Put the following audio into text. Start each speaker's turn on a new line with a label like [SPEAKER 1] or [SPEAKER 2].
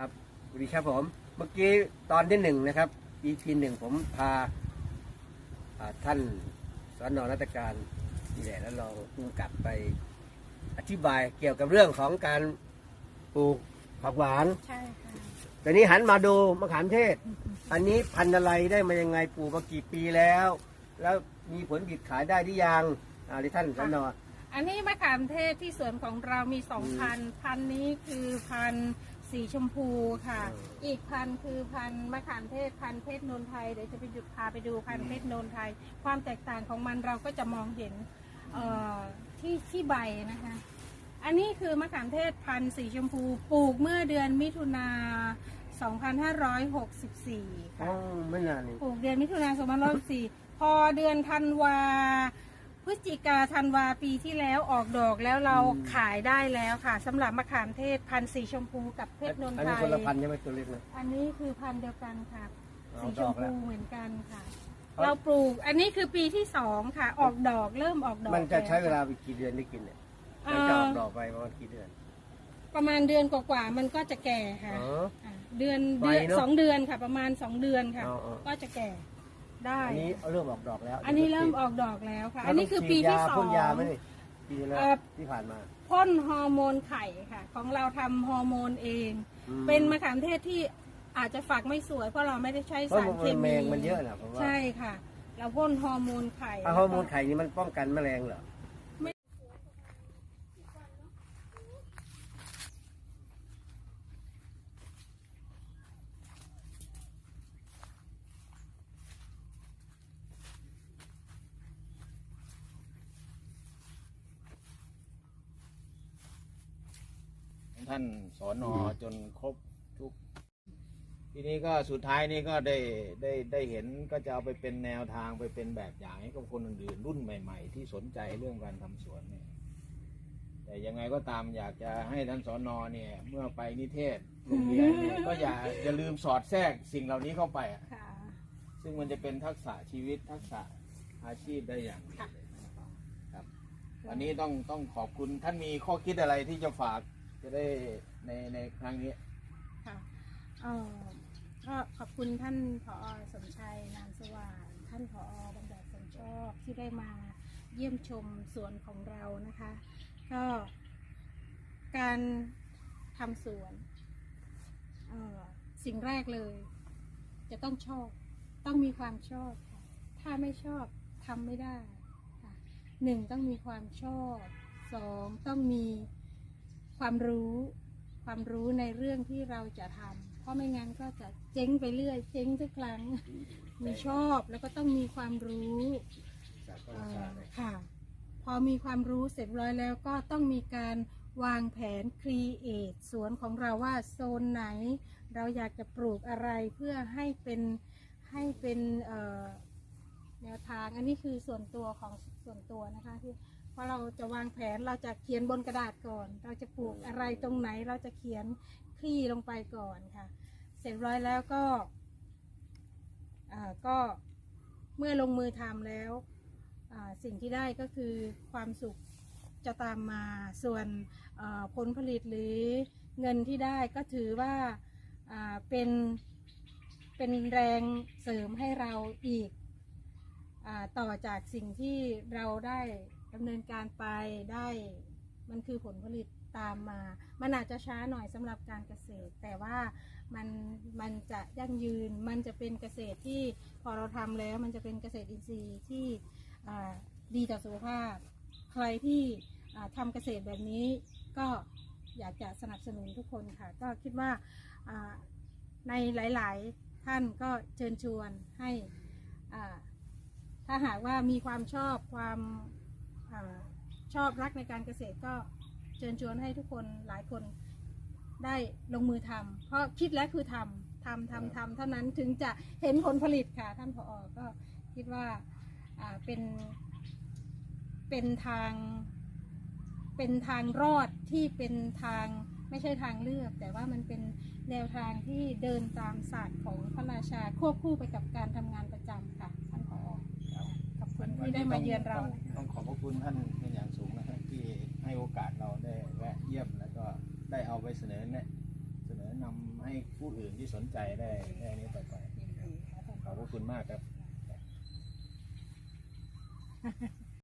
[SPEAKER 1] ครับสวัสดีครับผม เมื่อกี้ตอนที่หนึ่งนะครับ EP หนึ่งผมพาอ่าท่านสอนอรัตการนี่แหละแล้วเราพุ่งกลับไปอธิบายเกี่ยวกับเรื่องของการปลูกผักหวาน
[SPEAKER 2] ใช่ค่ะ
[SPEAKER 1] แต่นี้หันมาดูมะขามเทศ อันนี้พันธุ์อะไรได้มายังไงปลูกมากี่ปีแล้ว แล้วมีผลผลิตขายได้หรือยังอ่าที่ท่านสอนอ
[SPEAKER 2] อันนี้มะขามเทศที่สวนของเรามีสองพันธุ์พันธุ์นี้คือพันธุ์ สีชมพูค่ะ อีกพันธุ์คือพันธุ์มะขามเทศพันธุ์เพชรนนทไทยเดี๋ยวจะไปหยุดพาไปดูพันธุ์เพชรนนทไทย ความแตกต่างของมันเราก็จะมองเห็นเอ่อที่ที่ใบนะคะ อันนี้คือมะขามเทศพันธุ์สีชมพูปลูกเมื่อเดือนมิถุนา 2564
[SPEAKER 1] อ๋
[SPEAKER 2] ค่ะ
[SPEAKER 1] อไม่นานนี่
[SPEAKER 2] ปลูกเดือนมิถุนายน2564 พอเดือนธันวา พฤศจิกาธันวาปีที่แล้วออกดอกแล้วเราขายได้แล้วค่ะสำหรับมะขามเทศพันธุ์สีชมพูกับเพชรนน
[SPEAKER 1] อัน
[SPEAKER 2] ไท
[SPEAKER 1] นี้
[SPEAKER 2] ย
[SPEAKER 1] คนละพันธุ์ใช่ไหมตัวเล็กเลย
[SPEAKER 2] อันนี้คือพันธุ์เดียวกันค่ะ
[SPEAKER 1] อ
[SPEAKER 2] สี
[SPEAKER 1] อก
[SPEAKER 2] ช
[SPEAKER 1] ดอ
[SPEAKER 2] ม
[SPEAKER 1] กแล้ว
[SPEAKER 2] พูเหมือนกันค่ะ
[SPEAKER 1] ครับ
[SPEAKER 2] เราปลูกอันนี้คือปีที่สองค่ะ ออกดอกเริ่มออกดอก
[SPEAKER 1] มันจะใช้เวลา
[SPEAKER 2] แไป
[SPEAKER 1] กี่เดือนได้กินเนี่ย
[SPEAKER 2] เอ่
[SPEAKER 1] มันจะอ
[SPEAKER 2] อ
[SPEAKER 1] อกดอกไปประมาณกี่เดือน
[SPEAKER 2] ประมาณเดือนกว่าๆมันก็จะแก่ค่ะ
[SPEAKER 1] อ๋อ
[SPEAKER 2] อะเดือน
[SPEAKER 1] ไว
[SPEAKER 2] เดือน
[SPEAKER 1] เนอะ
[SPEAKER 2] สองเดือนค่ะ ประมาณสองเดือนค่ะ
[SPEAKER 1] อ๋ออ๋อ
[SPEAKER 2] ก็จะแก่ ได้
[SPEAKER 1] อันนี้เริ่มออกดอกแล้ว
[SPEAKER 2] อันนี้เริ่มออกดอกแล้วค่ะ อันนี้คือปี
[SPEAKER 1] แล้ว
[SPEAKER 2] ที่
[SPEAKER 1] ต้
[SPEAKER 2] ส
[SPEAKER 1] ง
[SPEAKER 2] อ
[SPEAKER 1] ฉีดยางพ่นยาไหม
[SPEAKER 2] ง
[SPEAKER 1] นี่ปีแล้ว
[SPEAKER 2] เอ่อ
[SPEAKER 1] ที่ผ่านมา
[SPEAKER 2] พ่นฮอร์โมนไข่ค่ะ ของเราทำฮอร์โมนเอง
[SPEAKER 1] อื
[SPEAKER 2] เป็นมะขามเทศที่อาจจะฝักไม่สวย เพราะเราไม่ได้ใช้
[SPEAKER 1] เพราะ
[SPEAKER 2] สาร
[SPEAKER 1] มัน
[SPEAKER 2] เคมี
[SPEAKER 1] แมงมันเยอะนะผมว่า
[SPEAKER 2] ใช่ค่ะ เราพ่นฮอร์โมนไข่
[SPEAKER 1] อะฮอร์โมนไข่นี่มันป้องกันแมลงเหรอ
[SPEAKER 3] ท่านสอนอจนครบทุก ทีนี้ก็สุดท้ายนี่ก็ได้ได้ได้เห็นก็จะเอาไปเป็นแนวทางไปเป็นแบบอย่างให้กับคนอื่นๆรุ่นใหม่ ๆ ที่สนใจเรื่องการทำสวนเนี่ยแต่ยังไงก็ตามอยากจะให้ท่านสอนอเนี่ย เมื่อไปนิเทศโรงเรียนเนี่ยก็อย่าอย่าลืมสอดแทรกสิ่งเหล่านี้เข้าไปอะ
[SPEAKER 2] ค่ะ
[SPEAKER 3] ซึ่งมันจะเป็นทักษะชีวิตทักษะอาชีพได้อย่างดีเลยครับวันนี้ต้องต้องขอบคุณท่านมีข้อคิดอะไรที่จะฝาก จะได้ในในครั้งนี้
[SPEAKER 2] ค่ะเอ่อก็ขอบคุณท่านผอสมชัยนามสว่างท่านผอบำบัดสมชอบที่ได้มาเยี่ยมชมสวนของเรานะคะ ก็การทำสวนเอ่อสิ่งแรกเลย จะต้องชอบ ต้องมีความชอบค่ะถ้าไม่ชอบทำไม่ได้ค่ะหนึ่งต้องมีความชอบสองต้องมี ความรู้ ความรู้ในเรื่องที่เราจะทำเพราะไม่งั้นก็จะเจ๊งไปเรื่อย เจ๊งทุกครั้ง มีชอบแล้วก็ต้องมีความรู้
[SPEAKER 1] จากธรรม
[SPEAKER 2] เอ่
[SPEAKER 1] ชา
[SPEAKER 2] อ
[SPEAKER 1] ติเลย
[SPEAKER 2] ค่ะ พอมีความรู้เสร็จร้อยแล้วก็ต้องมีการวางแผนครีเอทสวนของเราว่าโซนไหน เราอยากจะปลูกอะไรเพื่อให้เป็นให้เป็นเอ่อแนวทางอันนี้คือส่วนตัวของส่วนตัวนะคะที่ เพราะเราจะวางแผนเราจะเขียนบนกระดาษก่อน เราจะปลูกอะไรตรงไหนเราจะเขียนคลี่ลงไปก่อนค่ะ เสร็จร้อยแล้วก็อ่าก็เมื่อลงมือทำแล้วอ่าสิ่งที่ได้ก็คือความสุขจะตามมาส่วนเอ่อผลผลิตหรือเงินที่ได้ก็ถือว่าอ่าเป็นเป็นแรงเสริมให้เราอีกอาต่อจากสิ่งที่เราได้ ดำเนินการไปได้มันคือผลผลิตตามมา มันอาจจะช้าหน่อยสำหรับการเกษตร แต่ว่ามันมันจะยั่งยืน มันจะเป็นเกษตรที่พอเราทำแล้วมันจะเป็นเกษตรอินทรีย์ที่ดีต่อสุขภาพ ใครที่อ่าทำเกษตรแบบนี้ก็อยากจะสนับสนุนทุกคนค่ะ ก็คิดว่าในหลาย ๆ ท่านก็เชิญชวนให้ถ้าหากว่ามีความชอบความ ชอบรักในการเกษตรก็เชิญชวนให้ทุกคนหลายคนได้ลงมือทำเพราะคิดแล้วคือทำทำทำทำเท่านั้นถึงจะเห็นผลผลิตค่ะ ท่านผออก็คิดว่าอ่าเป็นเป็นทางเป็นทางรอดที่เป็นทางไม่ใช่ทางเลือก แต่ว่ามันเป็นแนวทางที่เดินตามศาสตร์ของพระราชาควบคู่ไปกับการทำงานประจำค่ะท่านผอขอบคุณที่ได้มาเยือนเรา
[SPEAKER 3] คุณท่านเป็นอย่างสูงนะครับที่ให้โอกาสเราได้แวะเยี่ยมแล้วก็ได้เอาไปเสนอเนี่ยเสนอนำให้ผู้อื่นที่สนใจได้ได้นี้ต่อไปขอบพระคุณมากครับ